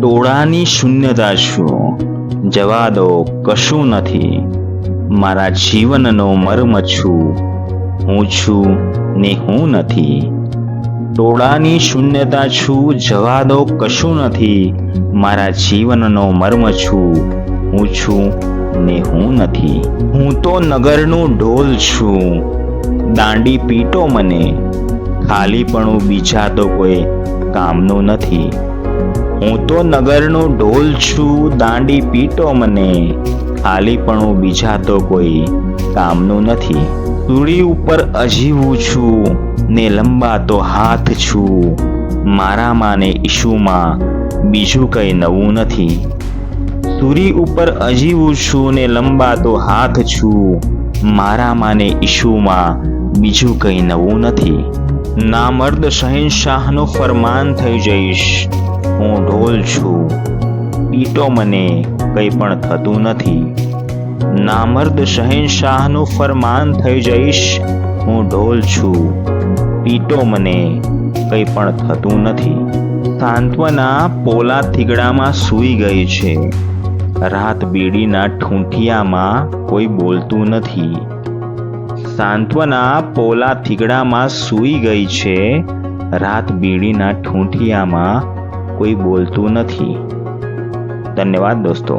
ટોળાની શૂન્યતા છું જવા દો કશું નથી. મારા જીવનનો મર્મ છું. હું છું ને હું નથી. ટોળાની શૂન્યતા છું જવા દો કશું નથી. મારા જીવનનો મર્મ છું. હું છું ને હું નથી. હું તો નગરનું ઢોલ છું. દાંડી પીટો મને. ખાલીપણું બીજા તો કોઈ કામનું નથી. હું તો નગરનો ઢોલ છું, દાંડી પીટો મને. ખાલીપણું બીજા તો કોઈ કામનું નથી. સુરી ઉપર અજીવું છું, ને લંબાતો હાથ છું. મારામાં ને ઈશુમાં બીજું કંઈ નવું નથી. સુરી ઉપર અજીવું છું, ને લંબાતો હાથ છું. મારામાં ને ઈશુમાં બીજું કંઈ નવું નથી. નામર્દ શહેનશાહનું ફરમાન થઈ જઈશ. હું ઢોલ છું. પીટો મને કંઈ પણ થતું નથી. નામર્દ શહેનશાહનું ફરમાન થઈ જઈશ. હું ઢોલ છું. પીટો મને કંઈ પણ થતું નથી. સાંત્વના પોલા થીગડામાં સૂઈ ગઈ છે. રાત બીડીના ઠૂંઠિયામાં કોઈ બોલતું નથી. સાંત્વના પોલા થીગડામાં સૂઈ ગઈ છે. રાત બીડીના ઠૂંઠિયામાં કોઈ બોલતું નથી. ધન્યવાદ દોસ્તો.